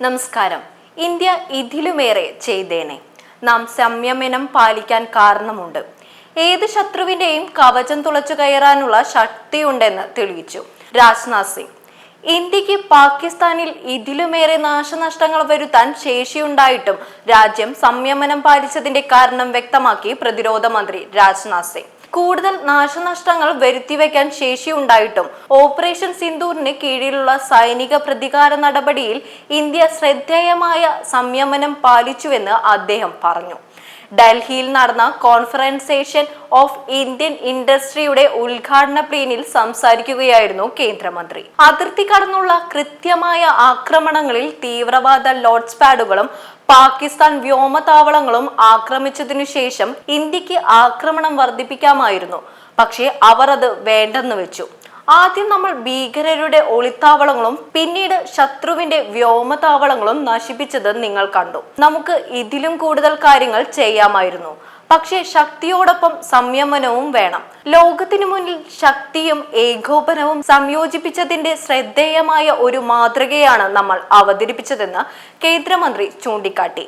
നമസ്കാരം. ഇന്ത്യ ഇതിലുമേറെ ചെയ്തേനെ. നാം സംയമനം പാലിക്കാൻ കാരണമുണ്ട്. ഏത് ശത്രുവിന്റെയും കവചം തുളച്ചു കയറാനുള്ള ശക്തിയുണ്ടെന്ന് തെളിയിച്ചു രാജ്നാഥ് സിംഗ്. ഇന്ത്യയ്ക്ക് പാകിസ്ഥാനിൽ ഇതിലുമേറെ നാശനഷ്ടങ്ങൾ വരുത്താൻ ശേഷിയുണ്ടായിട്ടും രാജ്യം സംയമനം പാലിച്ചതിന്റെ കാരണം വ്യക്തമാക്കി പ്രതിരോധ മന്ത്രി രാജ്നാഥ് സിംഗ്. കൂടുതൽ നാശനഷ്ടങ്ങൾ വരുത്തിവെക്കാൻ ശേഷിയുണ്ടായിട്ടും. ഓപ്പറേഷൻ സിന്ദൂറിന് കീഴിലുള്ള സൈനിക പ്രതികാര നടപടിയിൽ ഇന്ത്യ ശ്രദ്ധേയമായ സംയമനം പാലിച്ചുവെന്ന് അദ്ദേഹം പറഞ്ഞു. ഡൽഹിയിൽ നടന്ന കോൺഫറൻസേഷൻ ഓഫ് ഇന്ത്യൻ ഇൻഡസ്ട്രിയുടെ ഉദ്ഘാടന പ്ലീനിൽ സംസാരിക്കുകയായിരുന്നു കേന്ദ്രമന്ത്രി. അതിർത്തി കടന്നുള്ള കൃത്യമായ ആക്രമണങ്ങളിൽ തീവ്രവാദ ലോഡ്സ് പാഡുകളും പാകിസ്ഥാൻ വ്യോമതാവളങ്ങളും ആക്രമിച്ചതിനു ശേഷം ഇന്ത്യയ്ക്ക് ആക്രമണം വർദ്ധിപ്പിക്കാമായിരുന്നു. പക്ഷേ അവർ അത് വേണ്ടെന്ന് വെച്ചു. ആദ്യം നമ്മൾ ഭീകരരുടെ ഒളിത്താവളങ്ങളും പിന്നീട് ശത്രുവിന്റെ വ്യോമതാവളങ്ങളും നശിപ്പിച്ചത് നിങ്ങൾ കണ്ടു. നമുക്ക് ഇതിലും കൂടുതൽ കാര്യങ്ങൾ ചെയ്യാമായിരുന്നു. പക്ഷേ ശക്തിയോടൊപ്പം സംയമനവും വേണം. ലോകത്തിനു മുന്നിൽ ശക്തിയും ഏകോപനവും സംയോജിപ്പിച്ചതിന്റെ ശ്രദ്ധേയമായ ഒരു മാതൃകയാണ് നമ്മൾ അവതരിപ്പിച്ചതെന്ന് കേന്ദ്രമന്ത്രി ചൂണ്ടിക്കാട്ടി.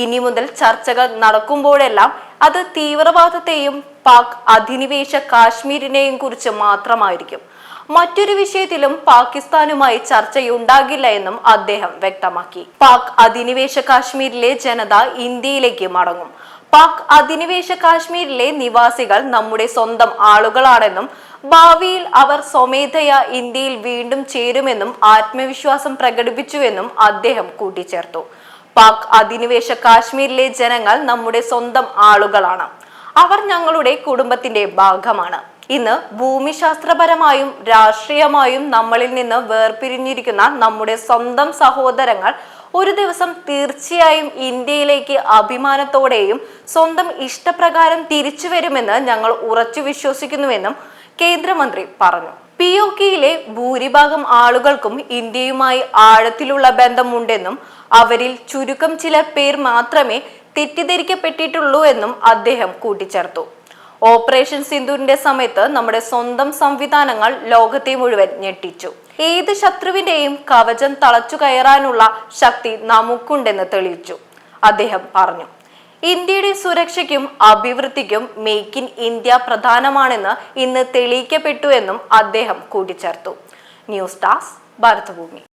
ഇനി മുതൽ ചർച്ചകൾ നടക്കുമ്പോഴെല്ലാം അത് തീവ്രവാദത്തെയും പാക് അധിനിവേശ കാശ്മീരിനെയും കുറിച്ച് മാത്രമായിരിക്കും. മറ്റൊരു വിഷയത്തിലും പാകിസ്ഥാനുമായി ചർച്ചയുണ്ടാകില്ല എന്നും അദ്ദേഹം വ്യക്തമാക്കി. പാക് അധിനിവേശ കാശ്മീരിലെ ജനത ഇന്ത്യയിലേക്ക് മടങ്ങും. പാക് അധിനിവേശ കാശ്മീരിലെ നിവാസികൾ നമ്മുടെ സ്വന്തം ആളുകളാണെന്നും ഭാവിയിൽ അവർ സ്വമേധയാ ഇന്ത്യയിൽ വീണ്ടും ചേരുമെന്നും ആത്മവിശ്വാസം പ്രകടിപ്പിച്ചുവെന്നും അദ്ദേഹം കൂട്ടിച്ചേർത്തു. പാക് അധിനിവേശ കാശ്മീരിലെ ജനങ്ങൾ നമ്മുടെ സ്വന്തം ആളുകളാണ്. അവർ ഞങ്ങളുടെ കുടുംബത്തിന്റെ ഭാഗമാണ്. ഇന്ന് ഭൂമിശാസ്ത്രപരമായും രാഷ്ട്രീയമായും നമ്മളിൽ നിന്ന് വേർപിരിഞ്ഞിരിക്കുന്ന നമ്മുടെ സ്വന്തം സഹോദരങ്ങൾ ഒരു ദിവസം തീർച്ചയായും ഇന്ത്യയിലേക്ക് അഭിമാനത്തോടെയും സ്വന്തം ഇഷ്ടപ്രകാരം തിരിച്ചു വരുമെന്ന് ഞങ്ങൾ ഉറച്ചു വിശ്വസിക്കുന്നുവെന്നും കേന്ദ്രമന്ത്രി പറഞ്ഞു. പി ഒ കെയിലെ ഭൂരിഭാഗം ആളുകൾക്കും ഇന്ത്യയുമായി ആഴത്തിലുള്ള ബന്ധമുണ്ടെന്നും അവരിൽ ചുരുക്കം ചില പേർ മാത്രമേ തെറ്റിദ്ധരിക്കപ്പെട്ടിട്ടുള്ളൂ എന്നും അദ്ദേഹം കൂട്ടിച്ചേർത്തു. ഓപ്പറേഷൻ സിന്ധുവിന്റെ സമയത്ത് നമ്മുടെ സ്വന്തം സംവിധാനങ്ങൾ ലോകത്തെ മുഴുവൻ ഞെട്ടിച്ചു. ഏത് ശത്രുവിന്റെയും കവചം തളച്ചു കയറാനുള്ള ശക്തി നമുക്കുണ്ടെന്ന് തെളിയിച്ചു. അദ്ദേഹം പറഞ്ഞു ഇന്ത്യയുടെ സുരക്ഷയ്ക്കും അഭിവൃദ്ധിക്കും മേക്ക് ഇൻ ഇന്ത്യ പ്രധാനമാണെന്ന് ഇന്ന് തെളിയിക്കപ്പെട്ടു എന്നും അദ്ദേഹം കൂട്ടിച്ചേർത്തു. ന്യൂസ് ഡാസ് ഭാരതഭൂമി.